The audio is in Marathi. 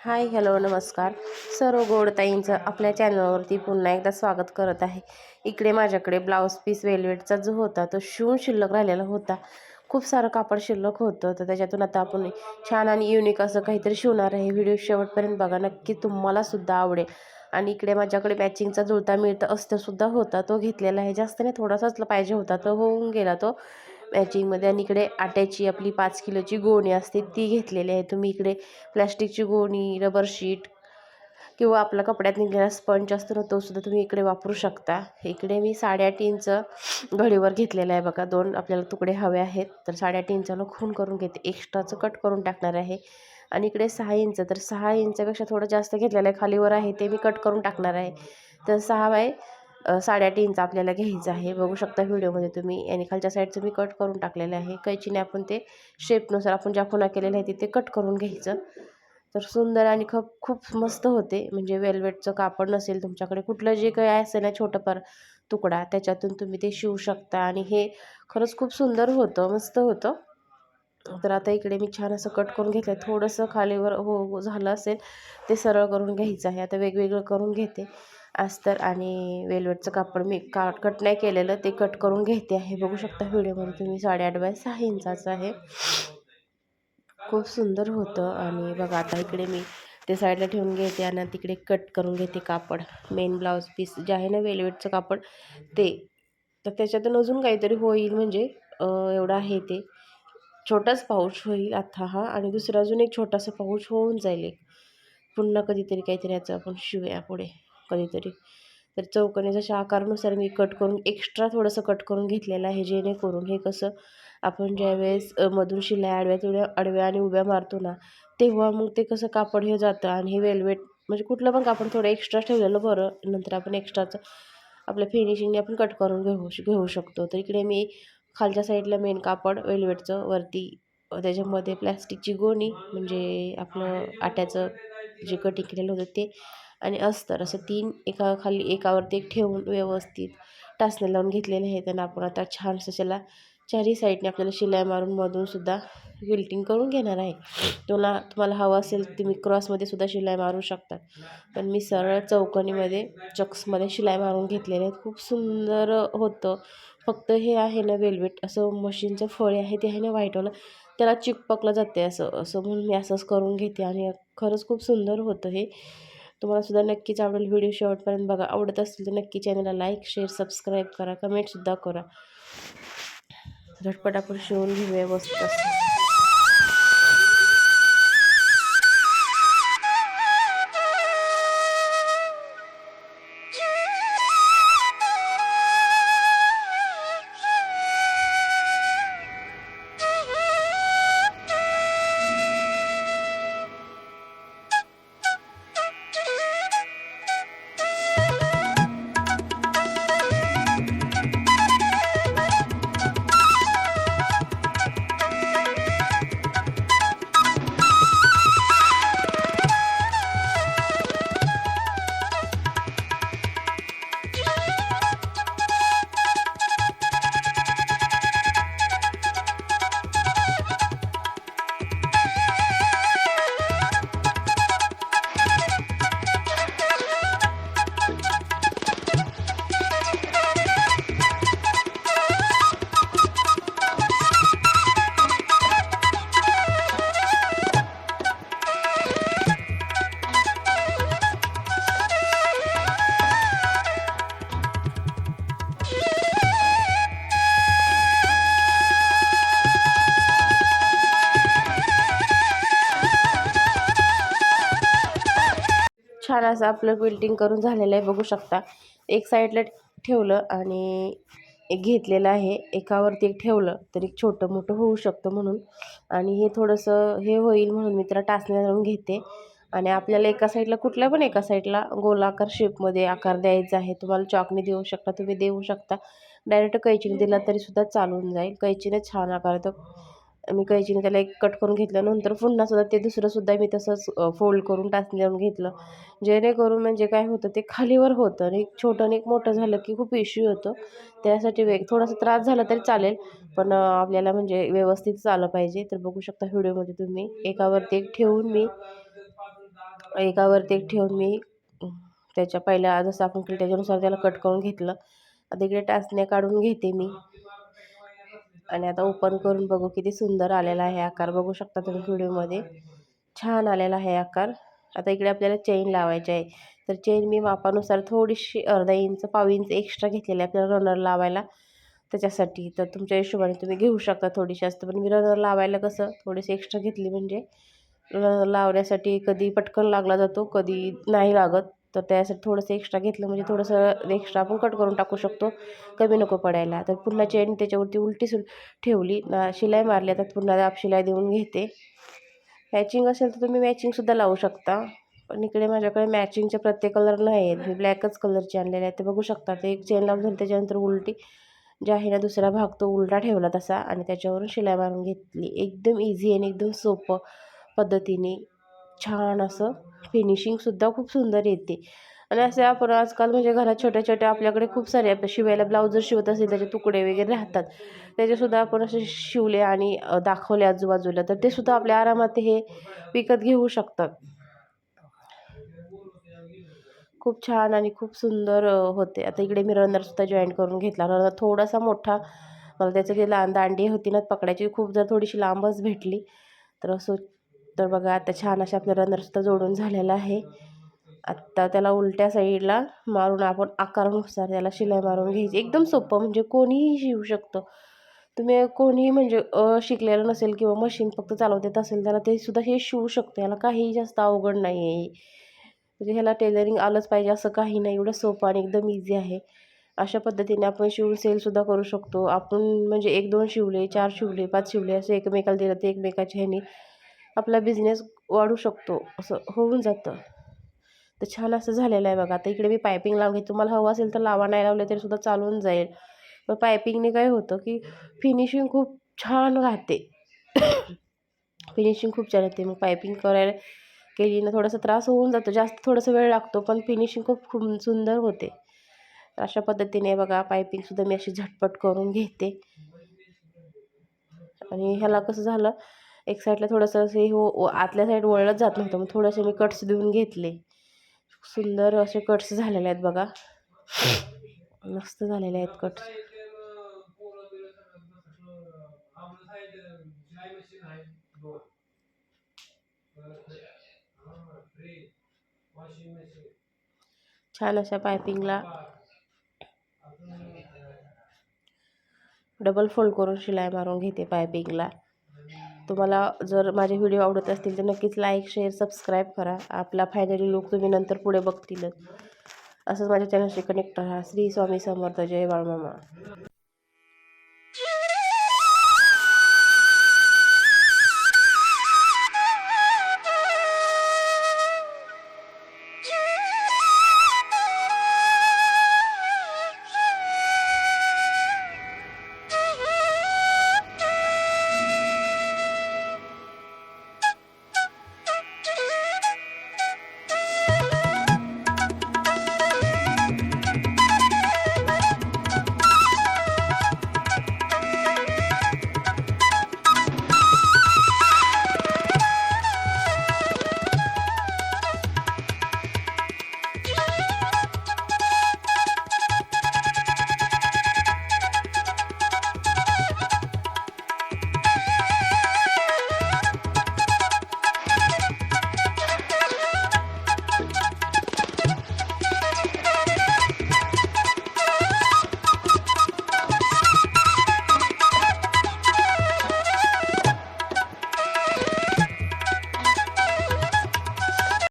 हाय हॅलो नमस्कार. सर्व गोडताईंचं आपल्या चॅनलवरती पुन्हा एकदा स्वागत करत आहे. इकडे माझ्याकडे ब्लाऊज पीस वेलवेटचा जो होता तो शिवून शिल्लक राहिलेला होता. खूप सारं कापड शिल्लक होतं तर त्याच्यातून आता आपण छान आणि युनिक असं काहीतरी शिवणार आहे. व्हिडिओ शेवटपर्यंत बघा नक्की तुम्हालासुद्धा आवडेल. आणि इकडे माझ्याकडे मॅचिंगचा जुळता मिळतं अस्तरसुद्धा होता तो घेतलेला आहे. जास्त नाही थोडासाच पाहिजे होता तो होऊन गेला तो. मॅचिंगमध्ये आणि इकडे आट्याची आपली पाच किलोची गोणी असते ती घेतलेली आहे. तुम्ही इकडे प्लॅस्टिकची गोणी रबर शीट किंवा आपला कपड्यात निघलेला स्पंज असतो ना तोसुद्धा तुम्ही इकडे वापरू शकता. इकडे मी साडेआठ इंच घडीवर घेतलेला आहे बघा. दोन आपल्याला तुकडे हवे आहेत. तर साडेआठ इंचाला खून करून घेते. एक्स्ट्राचं कट करून टाकणार आहे. आणि इकडे सहा इंच तर सहा इंचापेक्षा थोडं जास्त घेतलेलं आहे. खालीवर आहे ते मी कट करून टाकणार आहे. तर सहा बाय साडेआठ इंच आपल्याला घ्यायचं आहे. बघू शकता व्हिडिओमध्ये तुम्ही. आणि खालच्या साईडचं मी कट करून टाकलेलं आहे. कैचीने आपण ते शेपनुसार आपण ज्या खुणा केलेल्या आहे ते कट करून घ्यायचं. तर सुंदर आणि खूप खूप मस्त होते. म्हणजे वेल्वेटचं कापड नसेल तुमच्याकडे. कुठलं जे काही असेल ना छोटं पर तुकडा त्याच्यातून तुम्ही ते शिवू शकता. आणि हे खरंच खूप सुंदर होतं. मस्त होतं. तर आता इकडे मी छान असं कट करून घेतलं आहे थोडंसं खालीवर हो, हो झालं असेल ते सरळ करून घ्यायचं आहे. आता वेगवेगळं करून घेते. अस्तर आणि वेलवेटचं कापड मी का कट नाही केलेलं ते कट करून घेते आहे. बघू शकता व्हिडिओमध्ये तुम्ही साडेआठ बाय सहा इंचाचं आहे. खूप सुंदर होतं आणि बघा आता इकडे मी ते साईडला ठेवून घेते आणि तिकडे कट करून घेते कापड. मेन ब्लाऊज पीस जे आहे ना वेलवेटचं कापड ते. तर त्याच्यातून अजून काहीतरी होईल म्हणजे एवढं आहे ते. छोटाच पाऊच होईल आता हा आणि दुसरा अजून एक छोटासा पाऊच होऊन जाईल एक. पुन्हा कधीतरी काहीतरी याचं आपण शिवूया पुढे कधीतरी. तर चौकने जशा आकारानुसार मी कट करून एक्स्ट्रा थोडंसं कट करून घेतलेलं आहे जेणेकरून हे कसं आपण ज्यावेळेस मधून शिलाई आडव्या तेवढ्या आडव्या आणि उभ्या मारतो ना तेव्हा मग ते कसं कापड हे जातं आणि हे वेलवेट म्हणजे कुठलं पण कापड थोडं एक्स्ट्रा ठेवलेलं बरं नंतर आपण एक्स्ट्राचं आपल्या फिनिशिंगने आपण कट करून घेऊ घेऊ शकतो. तर इकडे मी खालच्या साईडला मेन कापड वेल्वेटचं वरती त्याच्यामध्ये प्लॅस्टिकची गोणी म्हणजे आपलं आट्याचं जे कटिंग केलेलं होतं ते आणि अस्तर असं तीन एका खाली एकावरती एक ठेवून व्यवस्थित टाचणे लावून घेतलेले आहेत. त्यांना आपण आता छान त्याला चारही साईडने आपल्याला शिलाई मारून मधून सुद्धा विल्टिंग करून घेणार आहे. तुला तुम्हाला हवं असेल तुम्ही क्रॉसमध्ये सुद्धा शिलाई मारू शकता. पण मी सरळ चौकणीमध्ये चक्समध्ये शिलाई मारून घेतलेले आहेत. खूप सुंदर होतं. फक्त हे आहे ना वेल्वेट असं मशीनचं फळे आहे ते आहे ना व्हाईटवालं त्याला चिकपकलं जाते असं. असं म्हणून मी असंच करून घेते आणि खरंच खूप सुंदर होतं हे. तुम्हाला सुद्धा नक्कीच आवडेल व्हिडिओ शेवटपर्यंत बघा. आवडत असेल तर नक्की चॅनलला लाईक शेअर सबस्क्राईब करा. कमेंटसुद्धा करा. झटपट आपण शिवून घेऊया वस्तू असं आपलं बिल्डिंग करून झालेलं आहे बघू शकता. एक साईडला ठेवलं आणि एक घेतलेलं आहे. एकावरती एक ठेवलं तर एक छोटं मोठं होऊ शकतं म्हणून. आणि हे थोडंसं हे होईल म्हणून मी त्याला टाचण्या लावून घेते. आणि आपल्याला एका साईडला कुठल्या पण एका साईडला गोलाकार शेपमध्ये आकार द्यायचा आहे तुम्हाला चॉकने देऊ शकता तुम्ही देऊ शकता. डायरेक्ट कैचीने दिला तरीसुद्धा चालून जाईल. कैचीने छान आकार येतो मी कैचीने त्याला एक कट करून घेतलं. नंतर पुन्हा सुद्धा ते दुसरंसुद्धा मी तसंच फोल्ड करून टाचल्यावर घेतलं. जेणेकरून म्हणजे काय होतं ते खालीवर होतं आणि एक छोटं आणि एक मोठं झालं की खूप इश्यू होतं त्यासाठी वेग थोडासा त्रास झाला तरी चालेल पण आपल्याला म्हणजे व्यवस्थित चालं पाहिजे. तर बघू शकता व्हिडिओमध्ये तुम्ही. एकावरती एक ठेवून मी एकावरती एक ठेवून मी त्याच्या पहिल्या जसं आपण केलं त्याच्यानुसार त्याला कट करून घेतलं. आता इकडे टाचण्या काढून घेते मी. आणि आता ओपन करून बघू किती सुंदर आलेला आहे आकार. बघू शकता तुम्ही व्हिडिओमध्ये. छान आलेला आहे आकार. आता इकडे आपल्याला चेन लावायची आहे. तर चेन मी मापानुसार थोडीशी अर्धा इंच पाव इंच एक्स्ट्रा घेतलेली आहे आपल्याला रनर लावायला. त्याच्यासाठी तर तुमच्या हिशोबाने तुम्ही घेऊ शकता थोडीशी असतं पण मी रनर लावायला कसं थोडीशी एक्स्ट्रा घेतली म्हणजे रनर लावण्यासाठी कधी पटकन लागला जातो कधी नाही लागत. तर त्यासाठी थोडंसं एक्स्ट्रा घेतलं म्हणजे थोडंसं एक्स्ट्रा आपण कट करून टाकू शकतो. कमी नको पडायला. तर पुन्हा चेन त्याच्यावरती उलटी सुल ठेवली. ना शिलाई मारली आता पुन्हा दाब शिलाई देऊन घेते. मॅचिंग असेल तर तुम्ही मॅचिंगसुद्धा लावू शकता. पण इकडे माझ्याकडे मॅचिंगचे प्रत्येक कलर नाही आहेत. मी ब्लॅकच कलरचे आणलेले आहेत. ते बघू शकता. ते एक चेन लावून झाली त्याच्यानंतर उलटी. जे आहे ना दुसरा भाग तो उलटा ठेवला तसा. आणि त्याच्यावरून शिलाई मारून घेतली. एकदम इझी आणि एकदम सोपं पद्धतीने. छान असं फिनिशिंगसुद्धा खूप सुंदर येते. आणि असे आपण आजकाल म्हणजे घरात छोट्या छोट्या आपल्याकडे खूप सारे आपल्या शिवायला ब्लाऊज जर शिवत असेल त्याचे तुकडे वगैरे राहतात. त्याचेसुद्धा आपण असे शिवले आणि दाखवले आजूबाजूला तर ते सुद्धा आपल्या आरामात हे विकत घेऊ शकतात. खूप छान आणि खूप सुंदर होते. आता इकडे मी रनरसुद्धा जॉईन करून घेतला. रनर थोडासा मोठा मला त्याचं जे ला दांडी होती ना पकडायची खूप जर थोडीशी लांबच भेटली तर असं तर बघा आता छान अशा आपल्या रनरसुद्धा जोडून झालेला आहे. आत्ता त्याला उलट्या साईडला मारून आपण आकारानुसार त्याला शिलाई मारून घ्यायची. एकदम सोपं म्हणजे कोणीही शिवू शकतो. तुम्ही कोणीही म्हणजे शिकलेलं नसेल किंवा मशीन फक्त चालवत येत असेल त्याला ते सुद्धा हे शिवू शकतो. याला काहीही जास्त अवघड नाही आहे म्हणजे ह्याला टेलरिंग आलंच पाहिजे असं काही नाही. एवढं सोपं आणि एकदम इझी आहे. अशा पद्धतीने आपण शिवून सेलसुद्धा करू शकतो. आपण म्हणजे एक दोन शिवले चार शिवले पाच शिवले असे एकमेकाला दिलं ते एकमेकाच्या ह्याने आपला बिझनेस वाढू शकतो असं होऊन जातं. तर छान असं झालेलं आहे बघा. आता इकडे मी पायपिंग लावली तुम्हाला हवं असेल तर लावा नाही लावले तरीसुद्धा चालून जाईल. मग पायपिंगने काय होतं की फिनिशिंग खूप छान राहते. फिनिशिंग खूप छान राहते मग पायपिंग करायला केली ना थोडासा त्रास होऊन जातो. जास्त थोडासा वेळ लागतो पण फिनिशिंग खूप खूप सुंदर होते. तर अशा पद्धतीने बघा पायपिंगसुद्धा मी अशी झटपट करून घेते. आणि ह्याला कसं झालं एक साईडला थोडंसं असे हो आतल्या साईड वळलंच जात नव्हतं. मग थोडंसं मी कट्स देऊन घेतले. सुंदर असे कट्स झालेले आहेत बघा. मस्त झालेले आहेत कट्स छान अशा पायपिंगला डबल फोल्ड करून शिलाई मारून घेते पायपिंगला तुम्हाला जर माझे व्हिडिओ आवडत असतील तर नक्कीच लाईक शेअर सबस्क्राईब करा. आपला फायनली लुक तुम्ही नंतर पुढे बघतीलच. असंच माझ्या चॅनलशी कनेक्ट राहा. श्री स्वामी समर्थ. जय बाळमामा.